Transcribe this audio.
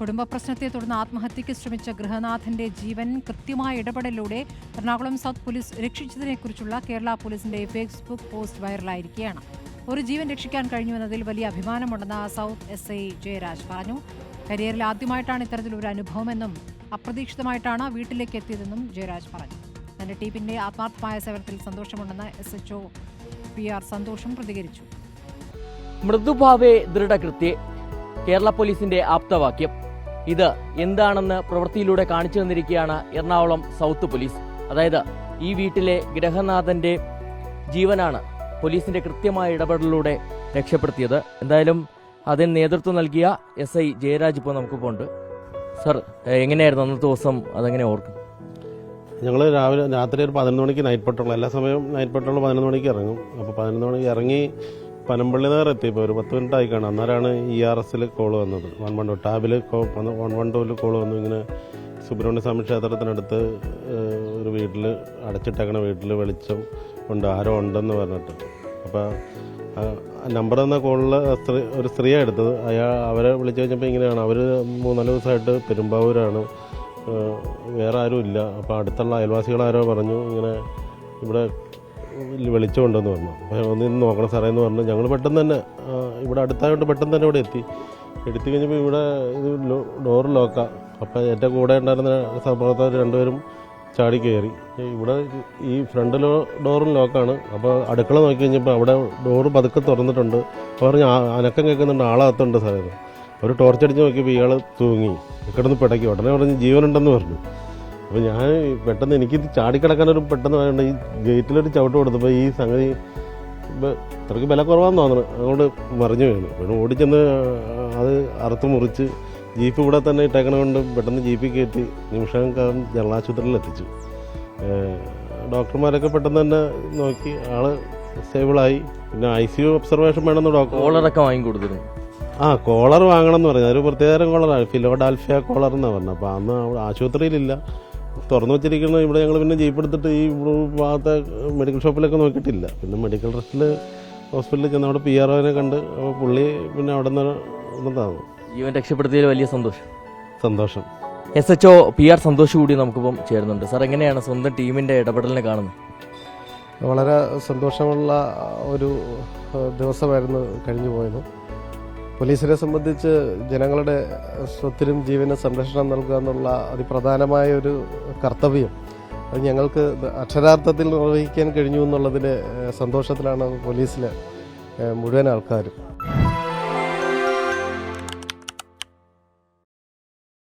കുടുംബ പ്രശ്നത്തെ തുടർന്ന് ആത്മഹത്യയ്ക്ക് ശ്രമിച്ച ഗൃഹനാഥന്റെ ജീവൻ കൃത്യമായ ഇടപെടലിലൂടെ എറണാകുളം സൗത്ത് പോലീസ് രക്ഷിച്ചതിനെക്കുറിച്ചുള്ള കേരള പോലീസിന്റെ ഫേസ്ബുക്ക് പോസ്റ്റ് വൈറലായിരിക്കുകയാണ്. ഒരു ജീവൻ രക്ഷിക്കാൻ കഴിഞ്ഞുവെന്നതിൽ വലിയ അഭിമാനമുണ്ടെന്ന് സൗത്ത് എസ് ഐ ജയരാജ് പറഞ്ഞു. കരിയറിൽ ആദ്യമായിട്ടാണ് ഇത്തരത്തിലൊരു അനുഭവമെന്നും അപ്രതീക്ഷിതമായിട്ടാണ് വീട്ടിലേക്ക് എത്തിയതെന്നും ജയരാജ് പറഞ്ഞു. തന്റെ ടീമിന്റെ ആത്മാർത്ഥമായ സേവനത്തിൽ സന്തോഷമുണ്ടെന്ന് S H O P R Santhosh പ്രതികരിച്ചു. മൃദുഭാവേ ദൃഢകൃത്യെ. കേരള പോലീസിന്റെ ആപ്തവാക്യം. ഇത് എന്താണെന്ന് പ്രവൃത്തിയിലൂടെ കാണിച്ചു തന്നിരിക്കുകയാണ് എറണാകുളം സൗത്ത് പോലീസ്. അതായത് ഈ വീട്ടിലെ ഗ്രഹനാഥന്റെ ജീവനാണ് പോലീസിന്റെ കൃത്യമായ ഇടപെടലിലൂടെ രക്ഷപ്പെടുത്തിയത്. എന്തായാലും അതിന് നേതൃത്വം നൽകിയ എസ് ഐ ജയരാജ് ഇപ്പോൾ നമുക്കിപ്പോൾ ഉണ്ട്. സർ എങ്ങനെയായിരുന്നു അന്നത്തെ ദിവസം? അതെങ്ങനെ ഓർക്കും? ഞങ്ങൾ രാവിലെ രാത്രി ഒരു പതിനൊന്ന് മണിക്ക് നൈറ്റ് പെട്രോൾ എല്ലാ സമയവും നൈറ്റ് പെട്രോൾ പതിനൊന്ന് മണിക്ക് ഇറങ്ങും. അപ്പോൾ പതിനൊന്ന് മണിക്ക് ഇറങ്ങി പനമ്പള്ളി നഗർ എത്തിയപ്പോൾ ഒരു പത്ത് മിനിറ്റ് ആയി കാണാം. അന്നേരമാണ് ഇ ആർ എസിൽ കോൾ വന്നത്. വൺ വൺ ടു ടാബിൽ വൺ വൺ ടുവിൽ കോൾ വന്നു. ഇങ്ങനെ സുബ്രഹ്മണ്യ സ്വാമി ക്ഷേത്രത്തിനടുത്ത് ഒരു വീട്ടിൽ അടച്ചിട്ടേക്കണ വീട്ടിൽ വെളിച്ചം ഉണ്ട് ആരോ ഉണ്ടെന്ന് പറഞ്ഞിട്ട്. അപ്പോൾ നമ്പർ തന്ന കോളിൽ സ്ത്രീ ഒരു സ്ത്രീയാണ് എടുത്തത്. അയാൾ അവരെ വിളിച്ചു കഴിഞ്ഞപ്പോൾ ഇങ്ങനെയാണ്. അവർ മൂന്നാൽ ദിവസമായിട്ട് പെരുമ്പാവൂരാണ്. വേറെ ആരും ഇല്ല. അപ്പോൾ അടുത്തുള്ള അയൽവാസികളാരോ പറഞ്ഞു ഇങ്ങനെ ഇവിടെ വെളിച്ചമുണ്ടെന്ന് പറഞ്ഞു. അപ്പോൾ ഒന്ന് ഇന്ന് നോക്കണം സാറേ എന്ന് പറഞ്ഞു. ഞങ്ങൾ പെട്ടെന്ന് തന്നെ ഇവിടെ അടുത്തായതുകൊണ്ട് പെട്ടെന്ന് തന്നെ ഇവിടെ എത്തി. എടുത്തു കഴിഞ്ഞപ്പോൾ ഇവിടെ ഇത് ഡോർ ലോക്കാണ് അപ്പോൾ എന്റെ കൂടെ ഉണ്ടായിരുന്ന സഹപ്രവർത്തകർ രണ്ടുപേരും ചാടി കയറി ഇവിടെ ഈ ഫ്രണ്ട് ലോ ഡോറും ലോക്കാണ് അപ്പോൾ അടുക്കള നോക്കി കഴിഞ്ഞപ്പോൾ അവിടെ ഡോർ പതുക്കെ തുറന്നിട്ടുണ്ട്. അപ്പോൾ പറഞ്ഞ് "ആ, അനക്കം കേൾക്കുന്നുണ്ട് ആളകത്തുണ്ട് സാറേ എന്ന്." ഒരു ടോർച്ച് അടിച്ച് നോക്കിയപ്പോൾ ഇയാൾ തൂങ്ങി. കിടന്ന് പിടക്കി. ഉടനെ പറഞ്ഞ് ജീവനുണ്ടെന്ന് പറഞ്ഞു. അപ്പോൾ ഞാൻ പെട്ടെന്ന് എനിക്ക് ചാടിക്കിടക്കാനൊരു പെട്ടെന്ന് വേണ്ട ഈ ഗേറ്റിലൊരു ചവിട്ട് കൊടുത്തപ്പോൾ ഈ സംഗതി ഇത്രയ്ക്ക് വില കുറവാന്ന് തോന്നുന്നു അതുകൊണ്ട് മറിഞ്ഞു വീണു. പിന്നെ ഓടിച്ചെന്ന് അത് അറുത്ത് മുറിച്ച് ജീപ്പ് ഇവിടെ തന്നെ ഇട്ടേക്കണ കൊണ്ട് പെട്ടെന്ന് ജീപ്പിൽ കയറ്റി നിമിഷങ്ങൾക്കകം ജനറൽ ആശുപത്രിയിൽ എത്തിച്ചു ഡോക്ടർമാരൊക്കെ പെട്ടെന്ന് തന്നെ നോക്കി. ആൾ സ്റ്റേബിളായി. പിന്നെ ഐ സി യു ഒബ്സർവേഷൻ വേണമെന്ന് ഡോക്ടർ കോളറൊക്കെ വാങ്ങി കൊടുത്തിരുന്നു. ആ കോളർ വാങ്ങണം എന്ന് പറഞ്ഞു. അതൊരു പ്രത്യേകതരം കോളറാണ്. ഫിലോഡാൽഫിയ കോളർ എന്നാണ് പറഞ്ഞത്. അപ്പോൾ അന്ന് ആശുപത്രിയിലില്ല. തുറന്നു വെച്ചിരിക്കുന്നത് ഇവിടെ ഞങ്ങൾ പിന്നെ ജീപ്പെടുത്തിട്ട് ഈ ഭാഗത്തെ മെഡിക്കൽ ഷോപ്പിലൊക്കെ നോക്കിയിട്ടില്ല. പിന്നെ മെഡിക്കൽ ട്രസ്റ്റിൽ ഹോസ്പിറ്റലിൽ ചെന്ന് അവിടെ പി ആർ ഒനെ കണ്ട് അപ്പോൾ പുള്ളി പിന്നെ അവിടെ നിന്ന് വന്നതാണ്. ജീവൻ രക്ഷപ്പെടുത്തിയതിൽ വലിയ സന്തോഷം. സന്തോഷം. S H O P R Santhosh കൂടി നമുക്കിപ്പം ചേരുന്നുണ്ട്. സാർ എങ്ങനെയാണ് സ്വന്തം ടീമിന്റെ ഇടപെടലിനെ കാണുന്നത്? വളരെ സന്തോഷമുള്ള ഒരു ദിവസമായിരുന്നു കഴിഞ്ഞു പോയത് പോലീസിനെ സംബന്ധിച്ച് ജനങ്ങളുടെ സ്വത്തിനും ജീവനും സംരക്ഷണം നൽകുക എന്നുള്ള അതിപ്രധാനമായ ഒരു കർത്തവ്യം അത് ഞങ്ങൾക്ക് അക്ഷരാർത്ഥത്തിൽ നിർവഹിക്കാൻ കഴിഞ്ഞു എന്നുള്ളതിന്റെ ഏഹ്, സന്തോഷത്തിലാണ് പോലീസിലെ മുഴുവൻ ആൾക്കാരും.